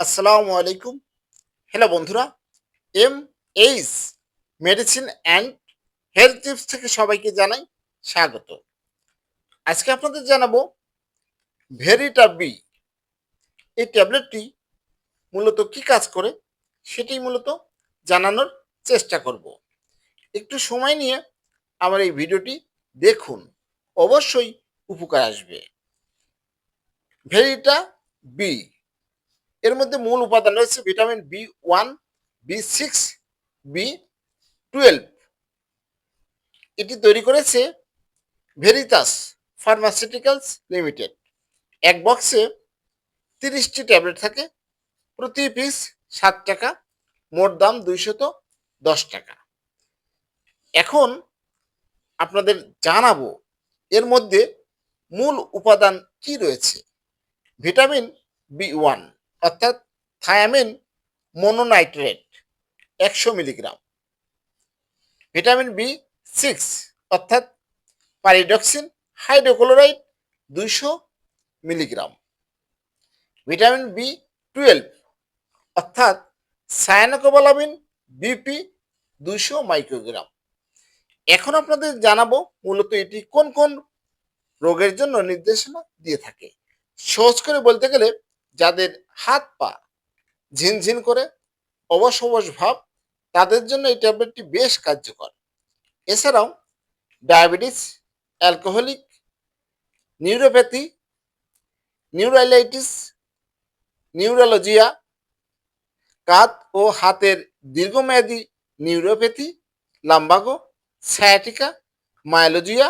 আসসালামু আলাইকুম। হ্যালো বন্ধুরা, M H medicine and health tips থেকে সবাইকে জানাই স্বাগত। আজকে আপনাদের জানাব ভেরিটা বি। এই ট্যাবলেটটি মূলত কি কাজ করে সেটি মূলত জানানোর চেষ্টা করব। একটু সময় নিয়ে আমার এই ভিডিওটি দেখুন, অবশ্যই উপকার আসবে। ভেরিটা বি। এর মধ্যে মূল উপাদান রয়েছে vitamin B one, B six, B twelve. এটি তৈরি করেছে ভেরিতাস ফার্মাসিউটিক্যালস লিমিটেড। এক বক্সে তিরিশটি ট্যাবলেট থাকে, প্রতি পিস সাত টাকা, মোট দাম দুইশত দশ টাকা। এখন আপনাদের জানাব, এর মধ্যে মূল উপাদান কি রয়েছে? Vitamin B one. অর্থাৎ থায়ামিন মনোনাইট্রেট একশো মিলিগ্রাম। ভিটামিন বি সিক্স অর্থাৎ পারিডক্সিন হাইড্রোক্লোরাইড দুইশো মিলিগ্রাম। ভিটামিন বি টুয়েলভ অর্থাৎ সায়ানোকোবালামিন বিপি দুইশো মাইক্রোগ্রাম। এখন আপনাদের জানাব মূলত এটি কোন কোন রোগের জন্য নির্দেশনা দিয়ে থাকে। সহজ করে বলতে গেলে যাদের হাত পা ঝিনঝিন করে অবশ অবশ ভাব, তাদের জন্য এই ট্যাবলেটটি বেশ কার্যকর। এছাড়াও diabetes, alcoholic, neuropathy neuritis neuralgia, কাত ও হাতের দীর্ঘমেয়াদী neuropathy lumbago sciatica, myalgia,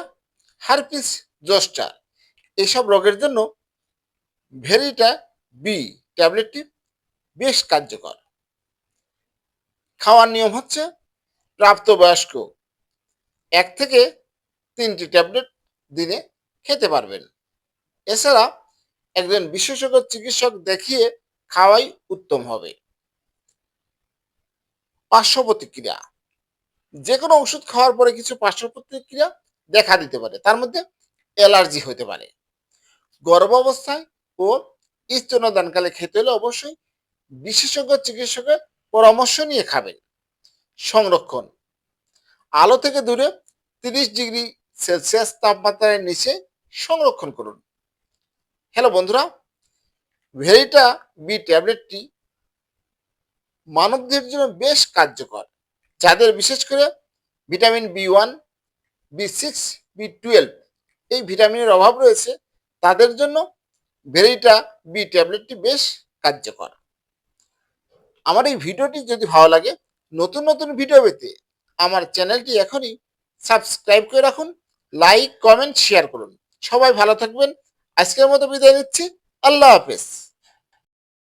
herpes, zoster. এসব রোগের জন্য ভেরিটা বি ট্যাবলেটটি বেশ কার্যকর। খাওয়ার নিয়ম হচ্ছে প্রাপ্তবয়স্ক এক থেকে তিনটি ট্যাবলেট দিনে খেতে পারবেন। এছাড়া একজন বিশেষজ্ঞ চিকিৎসক দেখিয়ে খাওয়াই উত্তম হবে। পার্শ্ব প্রতিক্রিয়া। যে কোনো ওষুধ খাওয়ার পরে কিছু পার্শ্ব প্রতিক্রিয়া দেখা দিতে পারে। তার মধ্যে অ্যালার্জি হতে পারে। গর্ভ অবস্থায় ও স্তনদানকালে খেতে হলে অবশ্যই বিশেষজ্ঞ চিকিৎসকের পরামর্শ নিয়ে খাবেন। সংরক্ষণ। আলো থেকে দূরে তিরিশ ডিগ্রি সেলসিয়াস তাপমাত্রার নিচে সংরক্ষণ করুন। হ্যালো বন্ধুরা, ভেরিটা বি ট্যাবলেটটি মানবদের জন্য বেশ কার্যকর, যাদের বিশেষ করে vitamin B one, B six, B twelve এই ভিটামিনের অভাব রয়েছে, তাদের জন্য ভেরিটা বি ট্যাবলেটটি বেশ কার্যকর। আমার এই ভিডিওটি যদি ভালো লাগে, নতুন নতুন ভিডিও পেতে আমার চ্যানেলটি এখনই সাবস্ক্রাইব করে রাখুন, লাইক, কমেন্ট শেয়ার করুন। সবাই ভালো থাকবেন। আজকের মতো বিদায় নিচ্ছি। আল্লাহ হাফেজ।